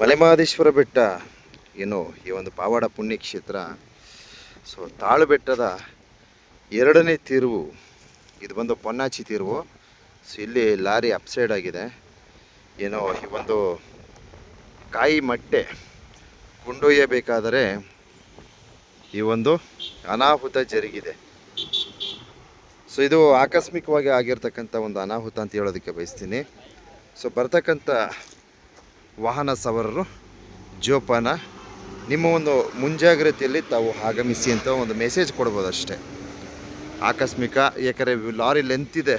ಮಲೆಮಹದೇಶ್ವರ ಬೆಟ್ಟ, ಏನು ಈ ಒಂದು ಪಾವಾಡ ಪುಣ್ಯಕ್ಷೇತ್ರ. ಸೊ ತಾಳು ಬೆಟ್ಟದ ಎರಡನೇ ತಿರುವು, ಇದು ಬಂದು ಪೊನ್ನಾಚಿ ತಿರುವು. ಸೊ, ಇಲ್ಲಿ ಲಾರಿ ಅಪ್ಸೈಡ್ ಆಗಿದೆ. ಏನೋ ಈ ಒಂದು ಕಾಯಿ ಮಟ್ಟೆ ಕೊಂಡೊಯ್ಯಬೇಕಾದರೆ ಈ ಒಂದು ಅನಾಹುತ ಜರುಗಿದೆ. ಸೊ, ಇದು ಆಕಸ್ಮಿಕವಾಗಿ ಆಗಿರ್ತಕ್ಕಂಥ ಒಂದು ಅನಾಹುತ ಅಂತ ಹೇಳೋದಕ್ಕೆ ಬಯಸ್ತೀನಿ. ಸೊ, ಬರ್ತಕ್ಕಂಥ ವಾಹನ ಸವಾರರು ಜೋಪಾನ, ನಿಮ್ಮ ಒಂದು ಮುಂಜಾಗ್ರತೆಯಲ್ಲಿ ತಾವು ಆಗಮಿಸಿ ಅಂತ ಒಂದು ಮೆಸೇಜ್ ಕೊಡ್ಬೋದು ಅಷ್ಟೇ. ಆಕಸ್ಮಿಕ ಏಕೆಂದರೆ ಲಾರಿ ಲೆಂತ್ ಇದೆ.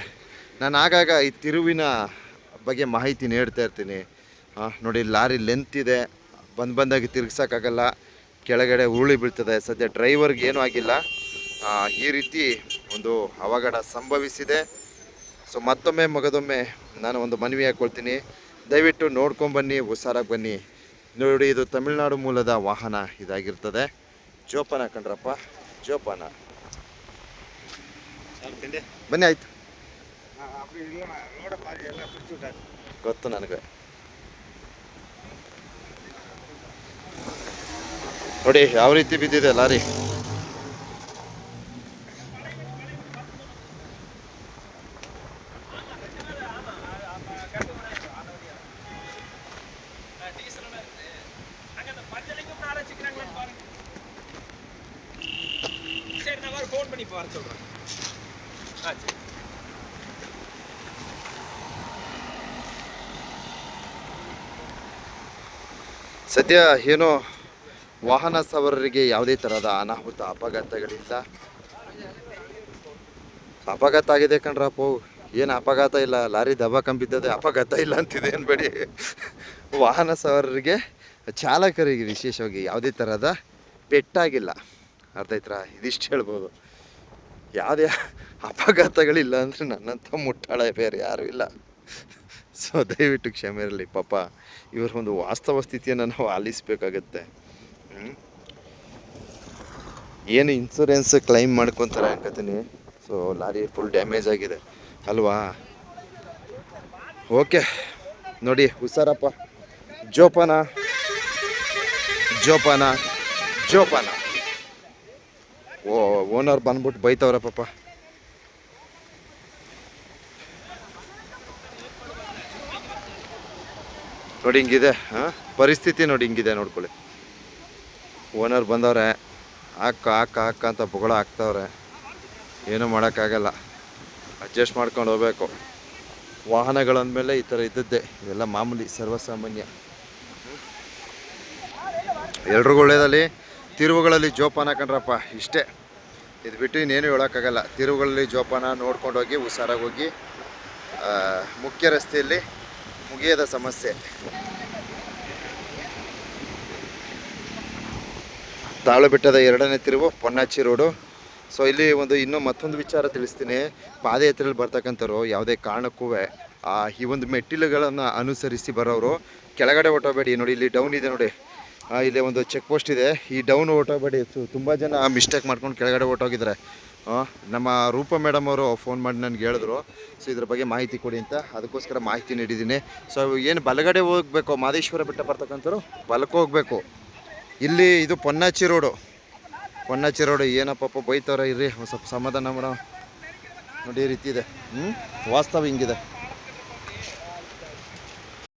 ನಾನು ಆಗಾಗ ಈ ತಿರುವಿನ ಬಗ್ಗೆ ಮಾಹಿತಿ ನೀಡ್ತಾ ಇರ್ತೀನಿ. ನೋಡಿ, ಲಾರಿ ಲೆಂತ್ ಇದೆ. ಬಂದು ಬಂದಾಗಿ ತಿರುಗ್ಸೋಕ್ಕಾಗಲ್ಲ. ಕೆಳಗಡೆ ಉರುಳಿ ಬೀಳ್ತದೆ. ಸದ್ಯ ಡ್ರೈವರ್ಗೆ ಏನೂ ಆಗಿಲ್ಲ. ಈ ರೀತಿ ಒಂದು ಅವಘಡ ಸಂಭವಿಸಿದೆ. ಸೊ ಮತ್ತೊಮ್ಮೆ, ಮಗದೊಮ್ಮೆ ನಾನು ಒಂದು ಮನವಿ ಹಾಕ್ಕೊಳ್ತೀನಿ ದಯವಿಟ್ಟು ನೋಡ್ಕೊಂಬನ್ನಿ ಹುಷಾರಾಗಿ ಬನ್ನಿ. ನೋಡಿ ಇದು ತಮಿಳುನಾಡು ಮೂಲದ ವಾಹನ ಇದಾಗಿರ್ತದೆ. ಜೋಪಾನ ಕಂಡ್ರಪ್ಪ ಜೋಪಾನ. ಬನ್ನಿ ಆಯ್ತು. ಗೊತ್ತು ನನಗೆ. ನೋಡಿ ಯಾವ ರೀತಿ ಬಿದ್ದಿದೆ ಲಾರಿ? சரி நான் வர ஃபோன் பண்ணி இப்போ வர சொல்கிறேன் ஆ சரி ಸದ್ಯ ಏನೋ ವಾಹನ ಸವಾರರಿಗೆ ಯಾವುದೇ ಥರದ ಅನಾಹುತ ಅಪಘಾತಗಳಿಲ್ಲ ಅಪಘಾತ ಆಗಿದೆ ಕಣ್ರಪ್ಪ ಏನು ಅಪಘಾತ ಇಲ್ಲ ಲಾರಿ ದಬ ಕಂಬಿದ್ದದೆ ಅಪಘಾತ ಇಲ್ಲ ಅಂತಿದೆ ಅನ್ಬೇಡಿ ವಾಹನ ಸವಾರರಿಗೆ ಚಾಲಕರಿಗೆ ವಿಶೇಷವಾಗಿ ಯಾವುದೇ ಥರದ ಪೆಟ್ಟಾಗಿಲ್ಲ ಅರ್ಥ ಇದಿಷ್ಟು ಹೇಳ್ಬೋದು. ಯಾವುದೇ ಅಪಘಾತಗಳಿಲ್ಲ ಅಂದರೆ ನನ್ನಂಥ ಮುಟ್ಟಾಳ ಬೇರೆ ಯಾರೂ ಇಲ್ಲ. ಸೊ, ದಯವಿಟ್ಟು ಕ್ಷಮೆ ಇರಲಿ, ಪಾಪ. ಇವರ ಒಂದು ವಾಸ್ತವ ಸ್ಥಿತಿಯನ್ನು ನಾವು ಆಲಿಸಬೇಕಾಗತ್ತೆ. ಏನು ಇನ್ಸೂರೆನ್ಸ್ ಕ್ಲೈಮ್ ಮಾಡ್ಕೊತಾರೆ ಅನ್ಕೋತೀನಿ. ಸೊ, ಲಾರಿ ಫುಲ್ ಡ್ಯಾಮೇಜ್ ಆಗಿದೆ. ಅಲ್ವಾ? ಓಕೆ. ನೋಡಿ, ಹುಷಾರಪ್ಪ. ಜೋಪಾನ. ಜೋಪಾನ. ಜೋಪಾನ. ಓ, ಓನರ್ ಬಂದ್ಬಿಟ್ಟು ಬೈತವ್ರೆ ಪಾಪ. ನೋಡಿ ಹಿಂಗಿದೆ, ಹಾಂ? ಪರಿಸ್ಥಿತಿ ನೋಡಿ ಹಿಂಗಿದೆ ನೋಡ್ಕೊಳ್ಳಿ. ಓನರ್ ಬಂದವ್ರೆ, ಹಾಕ ಹಾಕ ಹಾಕ ಅಂತ ಬೊಗಳ ಹಾಕ್ತವ್ರೆ. ಏನೂ ಮಾಡೋಕ್ಕಾಗಲ್ಲ. ಅಡ್ಜಸ್ಟ್ ಮಾಡ್ಕೊಂಡು ಹೋಗ್ಬೇಕು. ವಾಹನಗಳಂದಮೇಲೆ ಈ ಥರ ಇದ್ದದ್ದೇ, ಇವೆಲ್ಲ ಮಾಮೂಲಿ ಸರ್ವಸಾಮಾನ್ಯ. ಎಲ್ರಿಗೂ ಒಳ್ಳೇದಲ್ಲಿ ತಿರುವುಗಳಲ್ಲಿ ಜೋಪಾನ ಕಣ್ರಪ್ಪ ಇಷ್ಟೇ. ಇದು ಬಿಟ್ಟು ಇನ್ನೇನು ಹೇಳೋಕ್ಕಾಗಲ್ಲ. ತಿರುವುಗಳಲ್ಲಿ ಜೋಪಾನ ನೋಡ್ಕೊಂಡೋಗಿ ಹುಷಾರಾಗಿ ಹೋಗಿ ಮುಖ್ಯ ರಸ್ತೆಯಲ್ಲಿ ಮುಗಿಯದ ಸಮಸ್ಯೆ. ತಾಳು ಬೆಟ್ಟದ ಎರಡನೇ ತಿರುವು ಪೊನ್ನಾಚಿ ರೋಡು. ಸೊ ಇಲ್ಲಿ ಒಂದು ಇನ್ನೂ ಮತ್ತೊಂದು ವಿಚಾರ ತಿಳಿಸ್ತೀನಿ. ಪಾದಯಾತ್ರೆಯಲ್ಲಿ ಬರ್ತಕ್ಕಂಥವ್ರು ಯಾವುದೇ ಕಾರಣಕ್ಕೂ ಈ ಒಂದು ಮೆಟ್ಟಿಲುಗಳನ್ನು ಅನುಸರಿಸಿ ಬರೋರು ಕೆಳಗಡೆ ಹೊಟ್ಟೋಬೇಡಿ ನೋಡಿ, ಇಲ್ಲಿ ಡೌನ್ ಇದೆ ನೋಡಿ. ಇಲ್ಲಿ ಒಂದು ಚೆಕ್ ಪೋಸ್ಟ್ ಇದೆ. ಈ ಡೌನ್ ಹೊಟ್ಟೋಬೇಡಿ ತುಂಬ ಜನ ಮಿಸ್ಟೇಕ್ ಮಾಡ್ಕೊಂಡು ಕೆಳಗಡೆ ಓಟೋಗಿದ್ದಾರೆ ನಮ್ಮ ರೂಪ ಮೇಡಮ್ ಅವರು ಫೋನ್ ಮಾಡಿ ನನಗೆ ಹೇಳಿದ್ರು. ಸೊ ಇದ್ರ ಬಗ್ಗೆ ಮಾಹಿತಿ ಕೊಡಿ ಅಂತ. ಅದಕ್ಕೋಸ್ಕರ ಮಾಹಿತಿ ನೀಡಿದ್ದೀನಿ. ಸೊ ಏನು ಬಲಗಡೆ ಹೋಗಬೇಕು? ಮಾದೇಶ್ವರ ಬೆಟ್ಟ ಬರ್ತಕ್ಕಂಥವ್ರು ಬಲಕ್ಕೆ ಹೋಗಬೇಕು. ಇಲ್ಲಿ ಇದು ಪೊನ್ನಾಚಿ ರೋಡು ಪೊನ್ನಾಚಿ ರೋಡು ಏನಪ್ಪ ಬೈತವ್ರ, ಇರ್ರಿ. ಸ್ವಲ್ಪ ಸಮಾಧಾನ ಮೇಡಮ್ ನೋಡಿ ರೀತಿ ಇದೆ. ಹ್ಞೂ ವಾಸ್ತವ ಹಿಂಗಿದೆ.